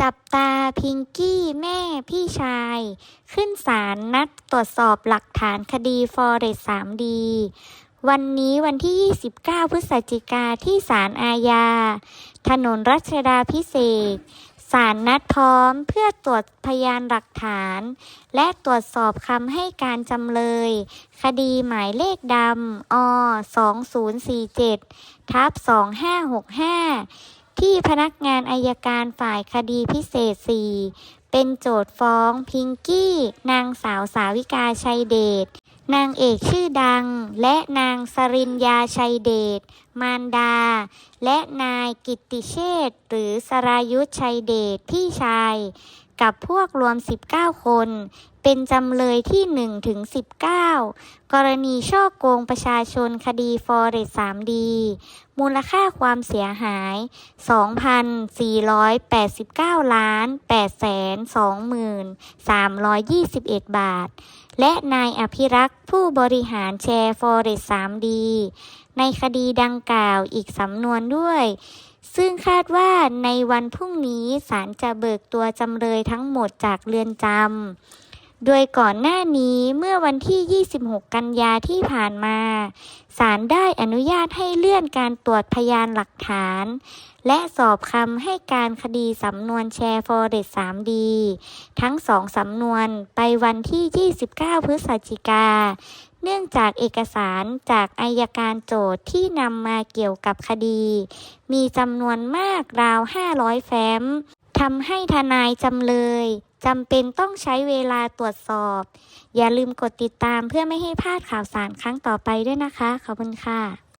จับตาพิงกี้แม่พี่ชาย ขึ้นศาลนัดตรวจสอบหลักฐานคดีฟอเรส 3D วันนี้วันที่ 29 พฤศจิกาที่ศาลอาญา ถนนรัชดาพิเศษศาลนัดพร้อมเพื่อตรวจพยานหลักฐาน และตรวจสอบคำให้การจำเลย คดีหมายเลขดำอ2047ทับ2565 ที่พนักงานอายการฝ่ายคดีพิเศษ 4 เป็นโจทย์ฟ้องพิงกี้ นางสาวสาวิกาชัยเดช นางเอกชื่อดัง และนางสริญญาชัยเดช มารดา และนายกิติเชษหรือสรายุทธชัยเดชพี่ชาย กับพวกรวม 19 คน เป็นจำเลยที่ 1 ถึง 19 กรณีช่อโกงประชาชนคดีฟอเรส 3D มูลค่าความเสียหาย 2,489 ล้าน823,321 บาท และนายอภิรักษ์ผู้บริหารแชร์ฟอเรส 3D ในคดีดังกล่าวอีกสำนวนด้วย ซึ่งคาดว่าในวันพรุ่งนี้ศาลจะเบิกตัวจำเลยทั้งหมดจากเรือนจำ โดยก่อนหน้านี้เมื่อวันที่ 26 กันยาที่ผ่านมาศาลได้อนุญาตให้เลื่อนการตรวจพยานหลักฐาน และสอบคำให้การคดีสำนวนแชร์ฟอเรส 3D ทั้งสองสำนวนไปวันที่ 29 พฤศจิกา เนื่องจากเอกสารจากอายการโจทย์ที่นำมาเกี่ยวกับคดี มีจำนวนมากราว 500 แฟ้มทำให้ทนายจำเลยจำเป็นต้องใช้เวลาตรวจสอบ อย่าลืมกดติดตามเพื่อไม่ให้พลาดข่าวสารครั้งต่อไปด้วยนะคะ ขอบคุณค่ะ